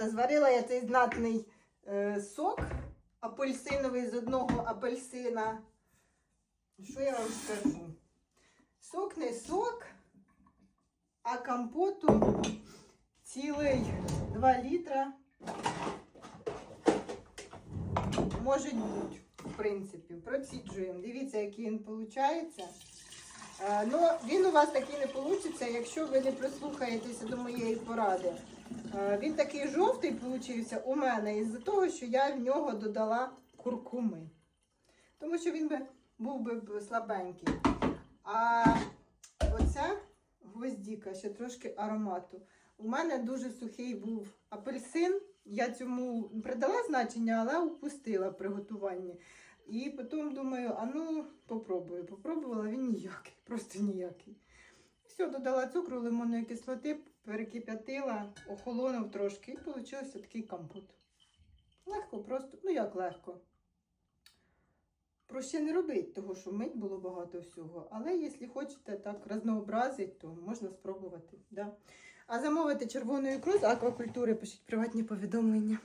Зварила я цей знатний е, сок апельсиновий з одного апельсина. Що я вам скажу? Сок не сок, а компоту цілий 2 літра. Може бути, в принципі. Проціджуємо. Дивіться, який він виходить. Е, Ну, він у вас такий не вийде, якщо ви не прислухаєтеся до моєї поради. Е, Він такий жовтий получився у мене із-за того, що я в нього додала куркуми. Тому що він би був би слабенький. А оця гвоздіка, ще трошки аромату. У мене дуже сухий був апельсин. Я цьому придала значення, але упустила при готуванні. І потім думаю, а ну попробую. Попробувала він ніякий, просто ніякий. Все, додала цукру, лимонної кислоти, перекип'ятила, охолонув трошки і вийшов такий компот. Легко, просто, ну як легко. Проще не робити, того що мить було багато всього. Але якщо хочете так разнообразити, то можна спробувати. Да. А замовити червону ікру з аквакультури, пишіть приватні повідомлення.